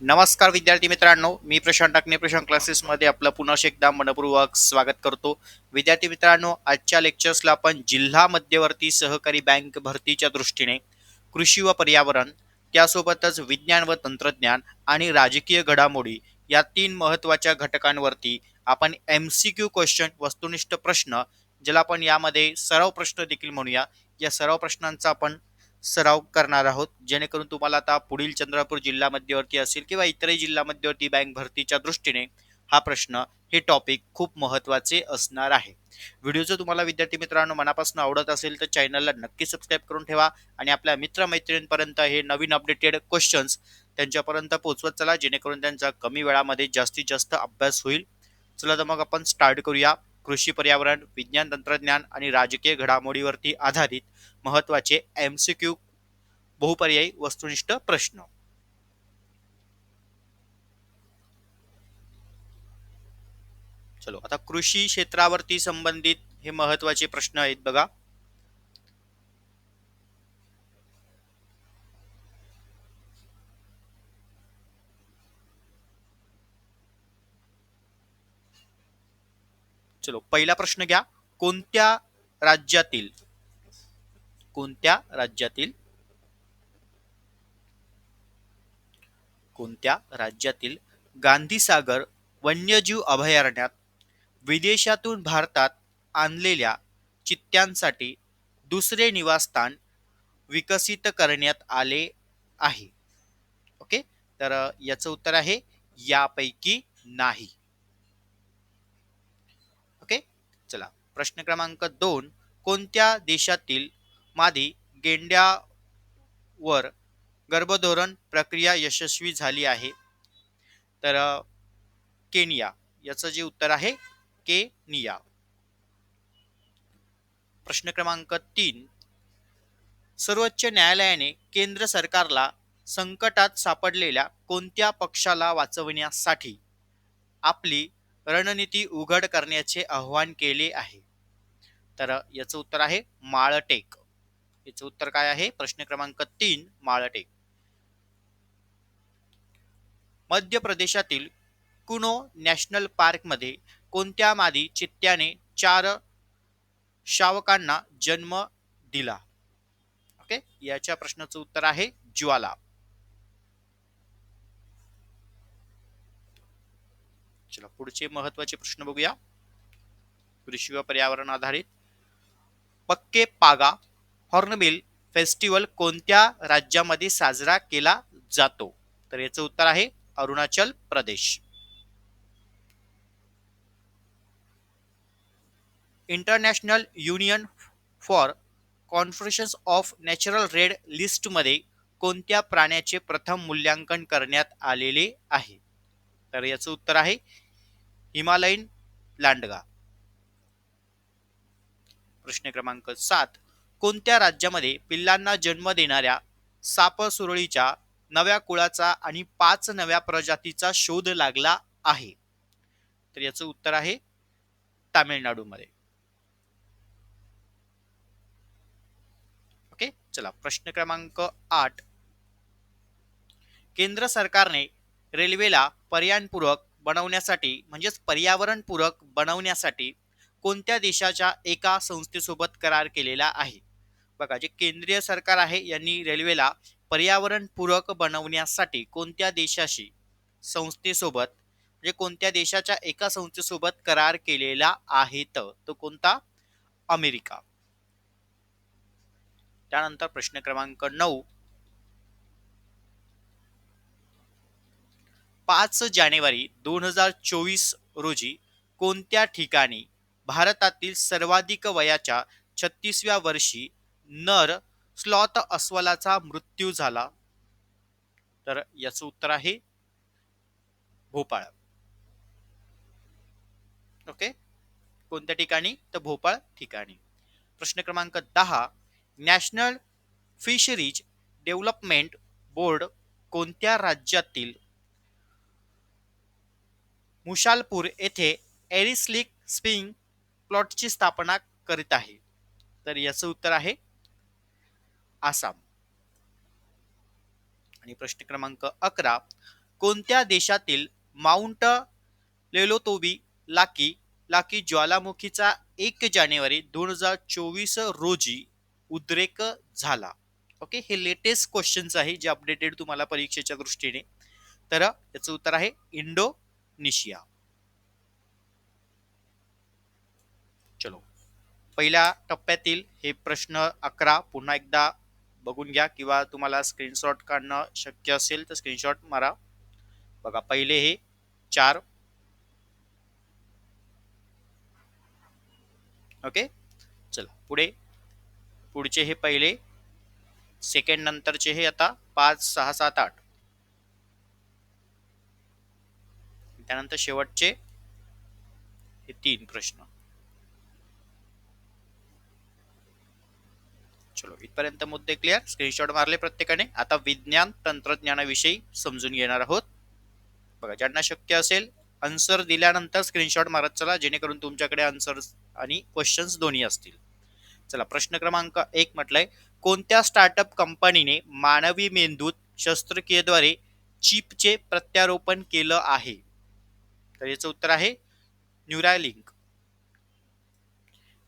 नमस्कार विद्यार्थी मित्रांनो मी प्रशांत टाकणे प्रशांत क्लासेसमध्ये आपलं पुन्हा एकदा मनपूर्वक स्वागत करतो. विद्यार्थी मित्रांनो आजच्या लेक्चर्सला आपण जिल्हा मध्यवर्ती सहकारी बँक भरतीच्या दृष्टीने कृषी व पर्यावरण त्यासोबतच विज्ञान व तंत्रज्ञान आणि राजकीय घडामोडी या तीन महत्त्वाच्या घटकांवरती आपण एम सी क्यू क्वेश्चन वस्तुनिष्ठ प्रश्न ज्याला आपण यामध्ये सराव प्रश्न देखील म्हणूया. या सराव प्रश्नांचा आपण सराव करणार आहोत. जेणेकरून तुम्हाला आता पुढील चंद्रपूर जिल्हा मध्यवर्ती असेल किंवा इतरही जिल्हा मध्यवर्ती बँक भरतीच्या दृष्टीने हा प्रश्न हे टॉपिक खूप महत्त्वाचे असणार आहे. व्हिडिओ जर तुम्हाला विद्यार्थी मित्रांनो मनापासून आवडत असेल तर चॅनलला नक्की सबस्क्राईब करून ठेवा आणि आपल्या मित्रमैत्रिणींपर्यंत हे नवीन अपडेटेड क्वेश्चन्स त्यांच्यापर्यंत पोहोचवत चला जेणेकरून त्यांचा कमी वेळामध्ये जास्तीत जास्त अभ्यास होईल. चला तर मग आपण स्टार्ट करूया. कृषी पर्यावरण विज्ञान तंत्रज्ञान आणि राजकीय घडामोडीवरती आधारित महत्त्वाचे एम सी क्यू बहुपर्यायी वस्तुनिष्ठ प्रश्न. चलो आता कृषी क्षेत्रावरती संबंधित हे महत्त्वाचे प्रश्न आहेत बघा. चलो पहिला प्रश्न घ्या. कोणत्या राज्यातील कोणत्या राज्यातील कोणत्या राज्यातील गांधीसागर वन्यजीव अभयारण्यात विदेशातून भारतात आणलेल्या चित्त्यांसाठी दुसरे निवासस्थान विकसित करण्यात आले आहे. ओके? तर याचं उत्तर आहे यापैकी नाही ओके चला प्रश्न क्रमांक दोन कोणत्या देशातील मादी गेंड्यावर गर्भधोरण प्रक्रिया यशस्वी झाली आहे? तर केनिया. याचं जे उत्तर आहे केनिया. प्रश्न क्रमांक तीन सर्वोच्च न्यायालयाने केंद्र सरकारला संकटात सापडलेल्या कोणत्या पक्षाला वाचवण्यासाठी आपली रणनीती उघड करण्याचे आव्हान केले आहे. तर याचं उत्तर आहे माळटेक. याचं उत्तर काय आहे? प्रश्न क्रमांक तीन माळटेक. मध्य प्रदेशातील कुनो नॅशनल पार्कमध्ये कोणत्या मादी चित्त्याने चार शावकांना जन्म दिला? ओके? याच्या प्रश्नाचं उत्तर आहे ज्वाला. चला पुढचे महत्त्वाचे प्रश्न बघूया. कृषी व पर्यावरण आधारित. पक्के पागा हॉर्नबिल फेस्टिवल कोणत्या राज्यामध्ये साजरा केला जातो? तर याचं उत्तर आहे Arunachal Pradesh. International union for conference of natural red लिस्टमध्ये कोणत्या प्राण्याचे प्रथम मूल्यांकन करण्यात आलेले आहे? तर याचं उत्तर आहे हिमालयीन लांडगा. प्रश्न क्रमांक सात. कोणत्या राज्यामध्ये पिल्लांना जन्म देणाऱ्या सापसुरळीच्या नव्या कुळाचा आणि पाच नव्या प्रजातीचा शोध लागला आहे? तर याचं उत्तर आहे तामिळनाडूमध्ये. ओके चला प्रश्न क्रमांक आठ. केंद्र सरकारने रेल्वेला पर्यायपूरक बनवण्यासाठी म्हणजेच पर्यावरणपूरक बनवण्यासाठी कोणत्या देशाच्या एका संस्थेसोबत करार केलेला आहे? बघा जे केंद्रीय सरकार आहे यांनी रेल्वेला पर्यावरणपूरक बनवण्यासाठी कोणत्या देशाशी संस्थेसोबत म्हणजे कोणत्या देशाच्या एका संस्थेसोबत करार केलेला आहे तो? कोणता? अमेरिका. त्यानंतर प्रश्न क्रमांक नऊ. पाच जानेवारी दोन हजार चोवीस रोजी कोणत्या ठिकाणी भारतातील सर्वाधिक वयाच्या छत्तीसव्या वर्षी नर स्लॉथ अस्वलाचा मृत्यू झाला? तर याचं उत्तर आहे भोपाळ. ओके? कोणत्या ठिकाणी? तर भोपाळ ठिकाणी. प्रश्न क्रमांक दहा नॅशनल फिशरीज डेव्हलपमेंट बोर्ड कोणत्या राज्यातील मुशालपूर येथे एरिस्लिक स्पिंग प्लॉटची स्थापना करीत आहे. तर याचं उत्तर आहे आसाम. आणि प्रश्न क्रमांक अकरा कोणत्या देशातील माउंट लेलोतोबी लाकी लाकी ज्वालामुखीचा एक जानेवारी दोन हजार चोवीस रोजी उद्रेक झाला? ओके हे लेटेस्ट क्वेश्चन्स आहे जे अपडेटेड तुम्हाला परीक्षेच्या दृष्टीने. तर याचं उत्तर आहे इंडो निशिया. चलो. पहिल्या टप्प्यातील हे प्रश्न अकरा पुन्हा एकदा बघून घ्या किंवा तुम्हाला स्क्रीनशॉट काढणं शक्य असेल तर स्क्रीनशॉट मारा. बघा पहिले हे चार. ओके? चला पुढे. पुढचे हे पहिले. सेकंड नंतरचे हे आता पाच सहा सात आठ. त्यानंतर शेवटचे हे तीन प्रश्न. चलो इथपर्यंत मुद्दे क्लिअर स्क्रीनशॉट मारले प्रत्येकाने? आता विज्ञान तंत्रज्ञानाविषयी समजून घेणार आहोत. बघा ज्यांना शक्य असेल आन्सर दिल्यानंतर स्क्रीनशॉट मारत चला जेणेकरून तुमच्याकडे आन्सर आणि क्वेश्चन्स दोन्ही असतील. चला प्रश्न क्रमांक एक म्हटलंय कोणत्या स्टार्टअप कंपनीने मानवी मेंदूत शस्त्रक्रियेद्वारे चिपचे प्रत्यारोपण केलं आहे? तर याचं उत्तर आहे न्यूरालिंक.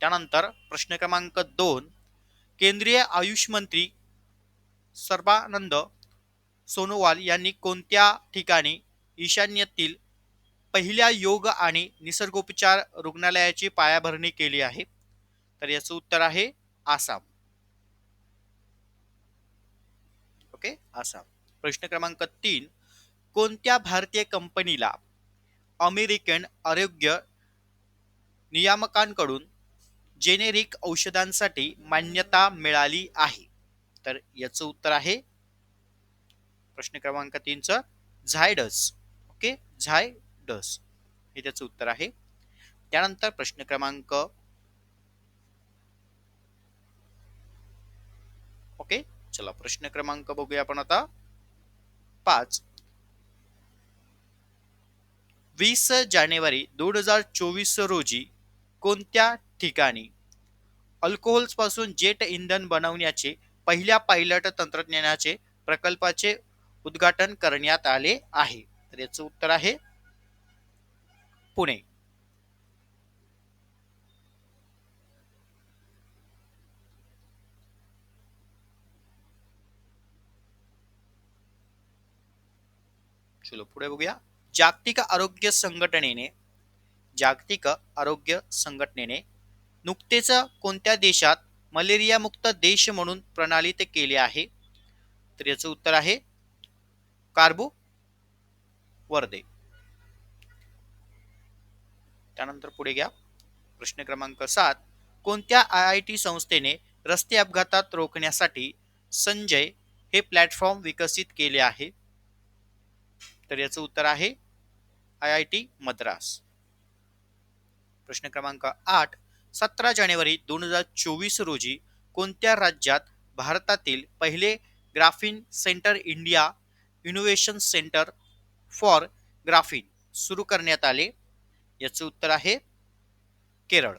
त्यानंतर प्रश्न क्रमांक दोन केंद्रीय आयुष मंत्री सर्बानंद सोनोवाल यांनी कोणत्या ठिकाणी ईशान्येतील पहिल्या योग आणि निसर्गोपचार रुग्णालयाची पायाभरणी केली आहे? तर याचं उत्तर आहे आसाम. ओके आसाम. प्रश्न क्रमांक तीन कोणत्या भारतीय कंपनीला अमेरिकन आरोग्य नियामकांकडून जेनेरिक औषधांसाठी मान्यता मिळाली आहे. तर याचं उत्तर आहे प्रश्न क्रमांक तीनचं झायडस. ओके? झायडस. हे त्याचं उत्तर आहे. त्यानंतर प्रश्न क्रमांक ओके? चला प्रश्न क्रमांक बघूया आपण आता. पाच. वीस जानेवारी दोन हजार चोवीस रोजी कोणत्या ठिकाणी? अल्कोहोल्सपासून जेट इंधन बनवण्याचे पहिल्या पायलट तंत्रज्ञानाचे प्रकल्पाचे उद्घाटन करण्यात आले आहे. तर याचं उत्तर आहे पुणे. चलो पुढे बघूया. जागतिक आरोग्य संघटनेने जागतिक आरोग्य संघटनेने नुकतेच कोणत्या देशात मलेरियामुक्त देश म्हणून प्रणालित केले आहे? तर याचं उत्तर आहे कार्बो वर्दे. त्यानंतर पुढे घ्या. प्रश्न क्रमांक सात कोणत्या आय आय टी संस्थेने रस्ते अपघातात रोखण्यासाठी संजय हे प्लॅटफॉर्म विकसित केले आहे? तर याचं उत्तर आहे आय आय टी मद्रास. प्रश्न क्रमांक आठ सतरा जानेवारी दोन हजार चोवीस रोजी कोणत्या राज्यात भारतातील पहिले graphene centre India innovation centre for graphene सुरू करण्यात आले? याचं उत्तर आहे केरळ.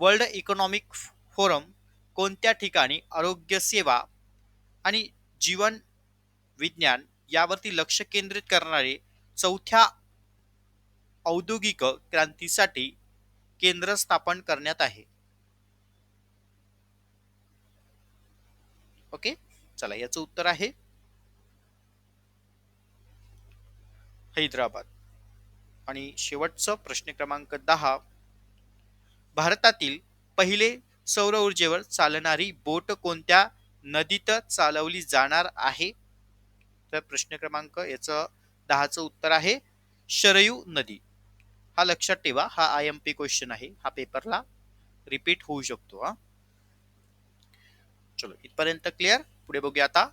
वर्ल्ड इकॉनॉमिक फोरम कोणत्या ठिकाणी आरोग्य सेवा आणि जीवन विज्ञान यावरती लक्ष केंद्रित करणारे चौथ्या औद्योगिक क्रांतीसाठी केंद्र स्थापन करण्यात आहे. ओके? चला याचं उत्तर आहे. हैदराबाद. आणि शेवटचं प्रश्न क्रमांक दहा. भारतातील पहिले सौर ऊर्जेवर चालणारी बोट कोणत्या नदीत चालवली जाणार आहे? तर प्रश्न क्रमांक याचं दहाचं उत्तर आहे शरयू नदी. हा लक्षात ठेवा हा आय एम पी क्वेश्चन आहे. हा पेपरला रिपीट होऊ शकतो हा. चलो इथपर्यंत क्लिअर पुढे बघूया आता.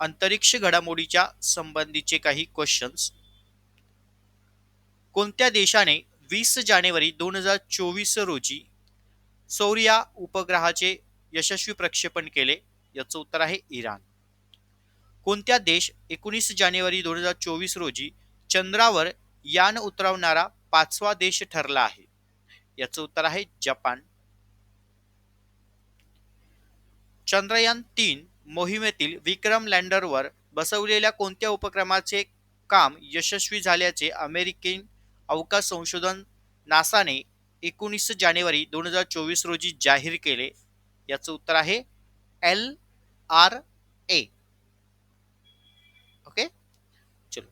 अंतरिक्ष घडामोडीच्या संबंधीचे काही क्वेश्चन्स कोणत्या देशाने वीस जानेवारी दोन हजार चोवीस रोजी सौर्या उपग्रहाचे यशस्वी प्रक्षेपण केले? याचं उत्तर आहे इराण. कोणत्या देश एकोणीस जानेवारी दोन हजार चोवीस रोजी चंद्रावर यान उतरवणारा पाचवा देश ठरला आहे? याचं उत्तर आहे जपान. चंद्रयान तीन मोहिमेतील विक्रम लँडरवर बसवलेल्या कोणत्या उपक्रमाचे काम यशस्वी झाल्याचे अमेरिकन अवकाश संशोधन नासाने एकोणीस जानेवारी दोन हजार चोवीस रोजी जाहीर केले? याचं उत्तर आहे एल आर ए ओके चलो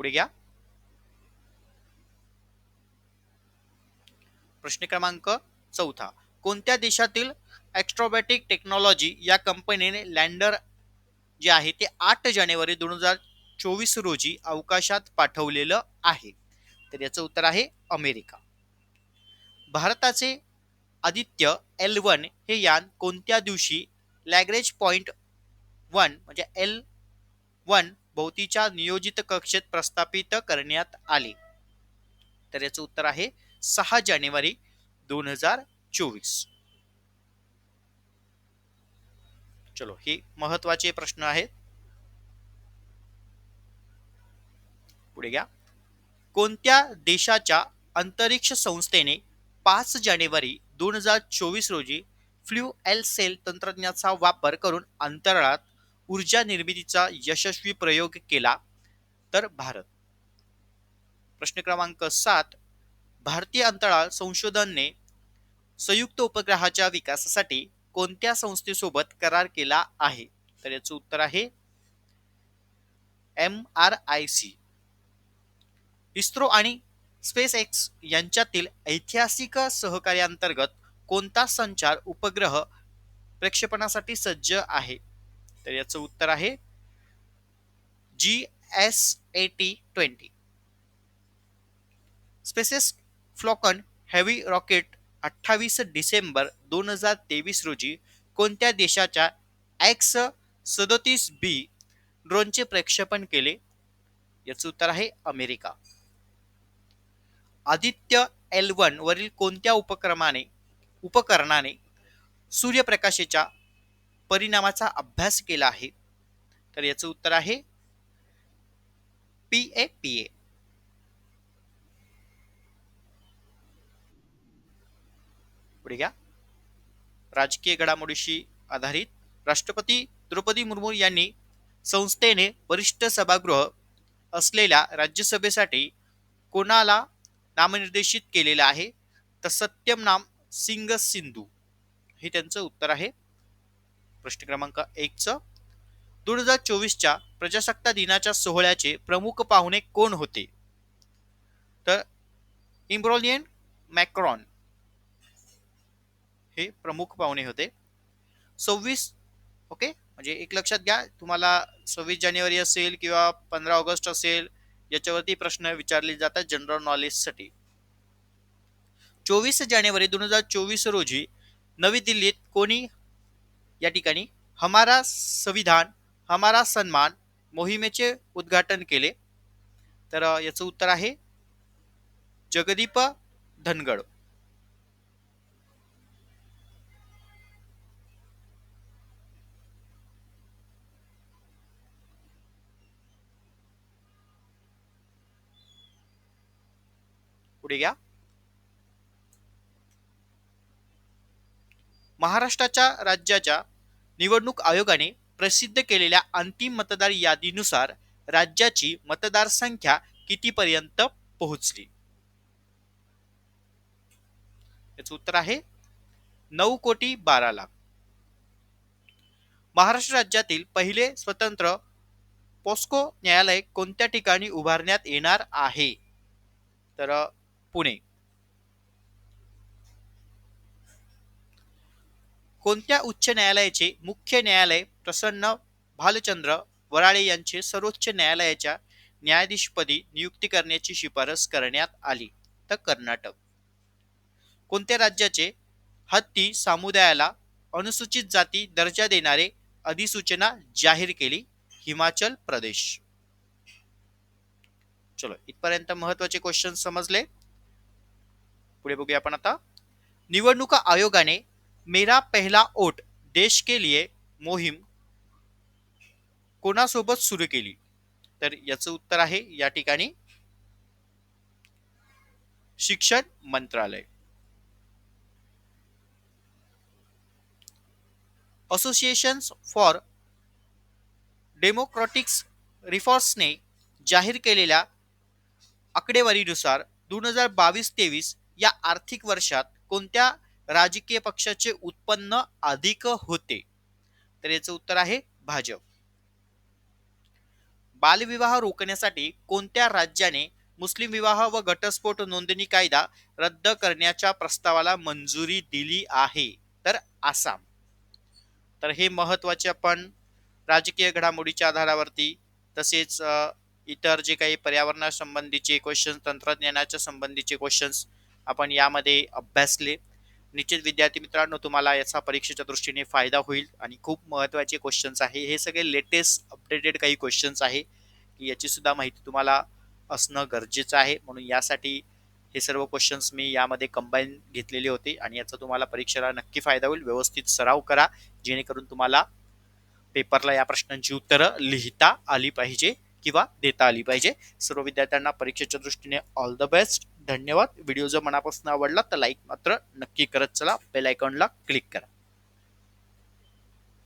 पुढे घ्या. प्रश्न क्रमांक चौथा. कोणत्या देशातील ॲक्स्ट्रोबॅटिक टेक्नॉलॉजी या कंपनीने लँडर जे आहे ते आठ जानेवारी दोन हजार चोवीस रोजी अवकाशात पाठवलेलं आहे? तर याचं उत्तर आहे अमेरिका. भारताचे आदित्य एल वन हे यान कोणत्या दिवशी लॅग्रेज पॉइंट वन म्हणजे एल वन भोवतीच्या नियोजित कक्षेत प्रस्थापित करण्यात आले. तर याचं उत्तर आहे सहा जानेवारी दोन हजार चोवीस. चलो हे महत्त्वाचे प्रश्न आहेत. पुढे घ्या. कोणत्या देशाच्या अंतरिक्ष संस्थेने पाच जानेवारी दोन हजार चोवीस रोजी फ्ल्यू एल सेल तंत्रज्ञानाचा वापर करून अंतराळात ऊर्जा निर्मितीचा यशस्वी प्रयोग केला तर भारत. प्रश्न क्रमांक सात भारतीय अंतराळ संशोधनने संयुक्त उपग्रहाच्या विकासासाठी कोणत्या संस्थेसोबत करार केला आहे? तर याचं उत्तर आहे M R I C ISRO आणि स्पेस एक्स यांच्यातील ऐतिहासिक सहकार्याअंतर्गत कोणता संचार उपग्रह प्रक्षेपणासाठी सज्ज आहे? तर याचं उत्तर आहे G S A T twenty SpaceX's falcon heavy rocket अठ्ठावीस डिसेंबर दोन हजार तेवीस रोजी कोणत्या देशाच्या एक्स सदोतीस बी ड्रोनचे प्रक्षेपण केले? याचं उत्तर आहे अमेरिका. आदित्य एल वन वरील कोणत्या उपक्रमाने उपकरणाने सूर्यप्रकाशाच्या परिणामाचा अभ्यास केला आहे. तर याचं उत्तर आहे पी ए पी ए. पुढे घ्या. राजकीय घडामोडीशी आधारित राष्ट्रपती द्रौपदी मुर्मू यांनी संस्थेने वरिष्ठ सभागृह असलेल्या राज्यसभेसाठी कोणाला नामनिर्देशित केलेलं आहे? तर सत्यम नाम सिंग सिंधू हे त्यांचं उत्तर आहे. प्रश्न क्रमांक एकचं दोन हजार चोवीसच्या प्रजासत्ता दिनाच्या सोहळ्याचे प्रमुख पाहुणे कोण होते? तर इम्ब्रोलियन मॅक्रॉन हे प्रमुख पाहुणे होते. सव्वीस ओके? म्हणजे एक लक्षात घ्या तुम्हाला सव्वीस जानेवारी असेल किंवा पंधरा ऑगस्ट असेल याच्यावरती प्रश्न विचारले जातात जनरल नॉलेजसाठी चोवीस जानेवारी दोन हजार चोवीस रोजी नवी दिल्लीत कोणी या ठिकाणी हमारा संविधान हमारा सन्मान मोहिमेचे उद्घाटन केले. तर याचं उत्तर आहे जगदीप धनगड. पुढे घ्या. महाराष्ट्राच्या राज्याच्या निवडणूक आयोगाने प्रसिद्ध केलेल्या अंतिम मतदार यादीनुसार राज्याची मतदार संख्या कितीपर्यंत पोहोचली? याचं उत्तर आहे नऊ कोटी बारा लाख. महाराष्ट्र राज्यातील पहिले स्वतंत्र पॉस्को न्यायालय कोणत्या ठिकाणी उभारण्यात येणार आहे? तर पुणे. कोणत्या उच्च न्यायालयाचे मुख्य न्यायालय प्रसन्न भालचंद्र वराळे यांचे सर्वोच्च न्यायालयाच्या न्यायाधीशपदी नियुक्ती करण्याची शिफारस करण्यात आली तर कर्नाटक. कोणत्या राज्याचे हत्ती समुदायाला अनुसूचित जाती दर्जा देणारे अधिसूचना जाहीर केली? हिमाचल प्रदेश. चलो इथपर्यंत महत्त्वाचे क्वेश्चन समजले. पुढे बघूया आपण आता. निवडणूक आयोगाने मेरा पहला ओट देश के लिए मोहीम कोणासोबत सुरू केली? तर याचं उत्तर आहे या ठिकाणी शिक्षण मंत्रालय. असोसिएशन्स फॉर डेमोक्रॅटिक्स रिफॉर्म्सने जाहीर केलेल्या आकडेवारीनुसार दोन हजार बावीस तेवीस या आर्थिक वर्षात कोणत्या राजकीय पक्षाचे उत्पन्न अधिक होते. तर याचं उत्तर आहे भाजप. बालविवाह रोखण्यासाठी कोणत्या राज्याने मुस्लिम विवाह व घटस्फोट नोंदणी कायदा रद्द करण्याच्या प्रस्तावाला मंजुरी दिली आहे? तर आसाम. तर हे महत्त्वाचे आपण राजकीय घडामोडीच्या आधारावरती तसेच इतर जे काही पर्यावरणासंबंधीचे क्वेश्चन्स तंत्रज्ञानाच्या संबंधीचे क्वेश्चन्स आपण यामध्ये अभ्यासले. निश्चित विद्यार्थी मित्रांनो तुम्हाला याचा परीक्षेच्या दृष्टीने फायदा होईल आणि खूप महत्त्वाचे क्वेश्चन्स आहे. हे सगळे लेटेस्ट अपडेटेड काही क्वेश्चन्स आहे की याची सुद्धा माहिती तुम्हाला असणं गरजेचं आहे. म्हणून यासाठी हे सर्व क्वेश्चन्स मी यामध्ये कंबाईन घेतलेले होते आणि याचा तुम्हाला परीक्षेला नक्की फायदा होईल. व्यवस्थित सराव करा जेणेकरून तुम्हाला पेपरला या प्रश्नांची उत्तरं लिहिता आली पाहिजे. किंवा देता आली पाहिजे. सर्व विद्यार्थ्यांना परीक्षेच्या दृष्टीने ऑल द बेस्ट धन्यवाद. व्हिडिओ जर मनापासून आवडला तर लाईक मात्र नक्की करत चला. बेल आयकॉनला क्लिक करा.